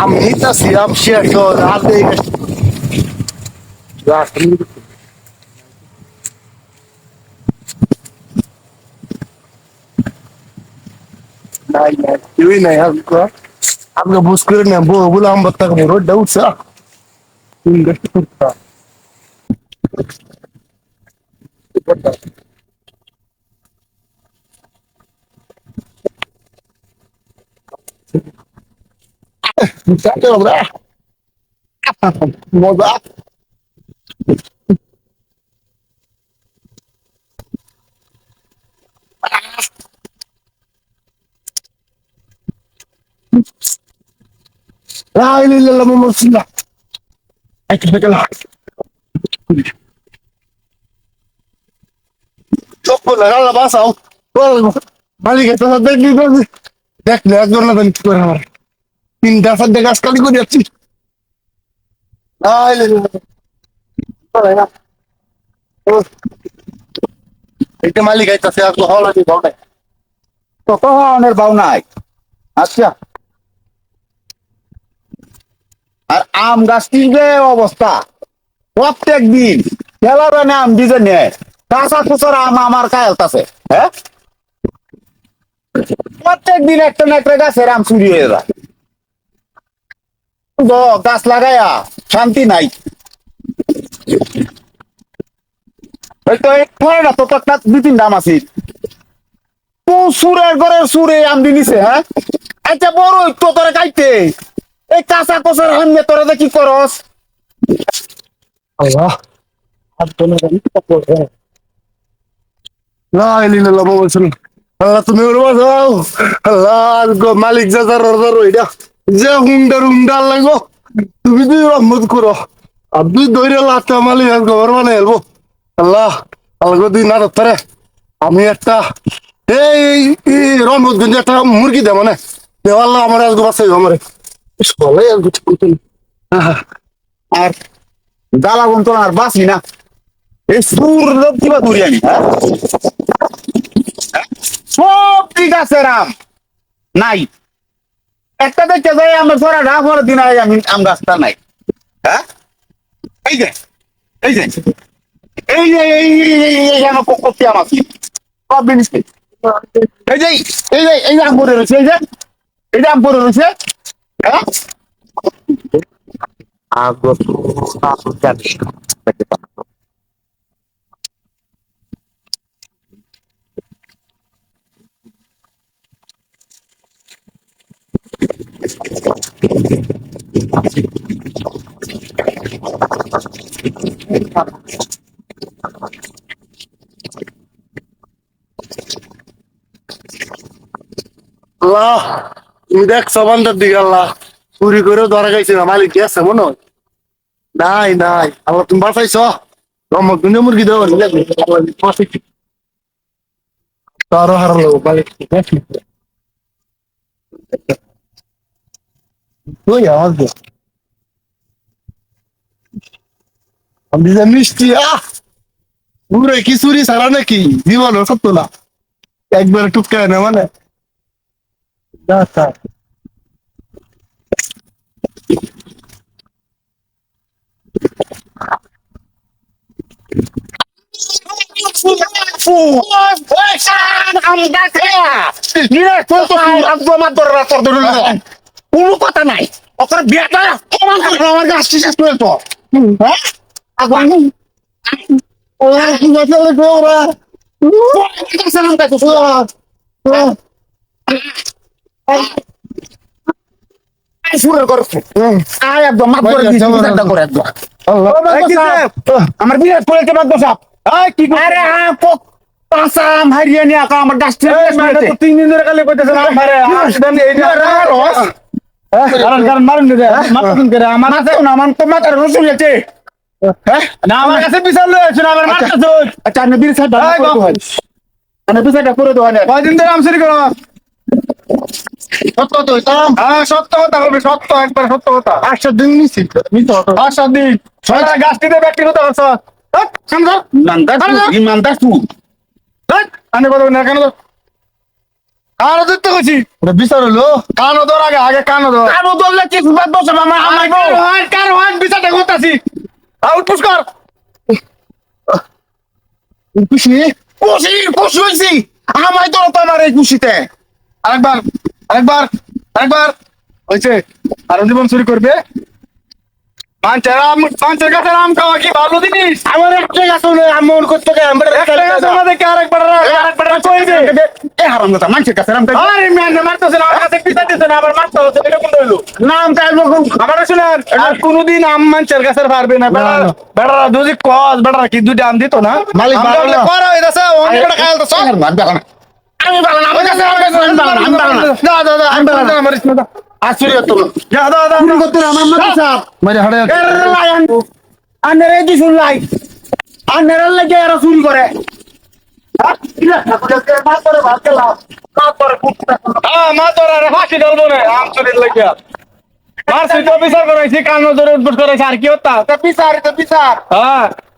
আম নিতাছি আম share কর আর দেই নাই নাই কেউই নাই আপনি আপনি বুঝ করে নেন বউ বলে আম বাত্তা কম রোডটা উঠছে তিন গাছটা করতে Sabe, আমরা মজা لا اله الا الله محمد رسول الله اكل بك الله চুপ করলে আল্লাহ বাসাও মালিক এটা দেখলি দেখলে একজন না জানি কি করে আমার তিনটা চারটে গাছ কালি করে যাচ্ছি। এইটা মালিক আইতাছে আর তো হওয়া লাগে ভাও নাই। কত ধরনের বাউ নাই। আচ্ছা। আর আম গাছটির যে অবস্থা প্রত্যেক দিন খেলার আম দিতে নেয়। কাঁচা খুচরা আম আমার কায়ালতাছে হ্যাঁ? প্রত্যেক দিন একটা না একটা গাছের আম চুরি হয়ে যায়। গাছ লাগাইয়া শান্তি নাই। এই তো এই ধরে না তো একটা দুই তিন দাম আছে। তো সুরের ঘরের সুরে আমদি নিছে হ্যাঁ? আচ্ছা বড় তো তোরে এই কাঁচা কষার হামনে তোরা কি করস? আল্লাহ আল্লাহ তুমি আল্লাহ মালিক যা যে হুন্ডার হুন্ডার লাগো তুমি তুই রহমত করো তুই দৈরে লাতা আর ঘর মানে এলবো আল্লাহ আল্লাহ তুই না ধরে আমি একটা, এই রহমতগঞ্জে একটা মুরগি দেবো না। দেও আল্লাহ, আমার আজকে বাঁচাই আমার। সবাই আজকে আর জ্বালা বন্তন আর বাসি না। এই সুর কিবা ধরি আমি? সব ঠিক আছে রাম। নাই। একটা দেখতে যাই আমার ধরা না পরের দিন আগে আমি আম গাছটা নাই হ্যাঁ এই যে এই যে এই যে এই এই আমার কপি আমার সব জিনিস এই যে এই যে এই যে আম পরে রয়েছে এই যে এই যে আম পরে রয়েছে হ্যাঁ আগত জানি আল্লাহ, তুমি দেখ সবানটার দিকে আল্লাহ। চুরি করে ধরা গাইছে না, মালিক গেছে মনে হয়? নাই নাই। আল্লাহ, তুমি বাঁচাইছ? রহমত তুমি মুরগি দেওয়া তারও হারালো মালিক তুই আওয়াজ দে আমি যে মিষ্টি আহ পুরো কি চুরি ছাড়া নাকি জীবন সত্য না একবার টুকটা না মানে Data. কোনো কথা নাই ওখানে বিয়াটা অমান করে আমার গাছ শেষ করে তো। হ্যাঁ? আগুন ওরা কি গেছে ওরা। কাছে করে। আয় একদম মাত করে দিয়েছি বিচারটা করে আমার করে বাদ বসাপ কি আরে হ্যাঁ পাঁচা হারিয়ে নিয়ে আকা। আমার গাছ তিন দিন ধরে কালে কইতেছে কারণ কারণ মারুন দে মারুন করে আমার আছে না আমার তো মাথার রসুন আছে হ্যাঁ? না আমার কাছে লয়েছে আমার মারতে আচ্ছা আমি বির সাইড আমি বির সাইডটা করে দেওয়া কয়দিন ধরে আমসরি করো? সত্য তো হ্যাঁ সত্য কথা বলবি সত্য একবার সত্য কথা। একশো দিন নিছি। দিন। ছয়টা আছে ইমানদার ইমানদার তুই। আনে কথা না কেন কানো ধরতে কইছি? ওটা বিচার হলো কানো ধর আগে আগে কানো ধর। কারও দললে কি বাদ বসে মামা আমার কারও হান কারও হান বিচারটা করতাছি আউট পুশ কর। খুশি খুশি খুশি হয়েছি আমায় তো আমার এই খুশিতে। আরেকবার আরেকবার আরেকবার। হয়েছে। আরও জীবন শুরু করবে। আম পাঁচের কাছে আম খাওয়া কি ভালো জিনিস? আমার একটা গাছ করতে গাছ আরেকবার এ হারাম কথা মানুষের কাছে রাম আরে ম্যান মারতেছে না আমার কাছে পিতা দিতে না? আবার মারতে হচ্ছে এটা কোন হইল নাম তাই বলুন আমার শুনে আর কোনদিন আম মানছের কাছে পারবে না। বেড়া বেড়া দুজি কস বেড়া কি দুইটা আম দিত না? মালিক। বলে করা হইতাছে বেড়া খাইল তো সব আমি ভালো না আমার কাছে আমার কাছে আমি ভালো আমি ভালো না। না দাদা দাদা আমি ভালো না। আমার ইসমা দা তো যা দাদা দাদা করতে আমার মাথা চাপ। মেরে হাড়ে আন্নারে দি শুনলাই আন্নারে লাগে এরা চুরি করে। আরে কি হতা বিচার বিচার। হ্যাঁ।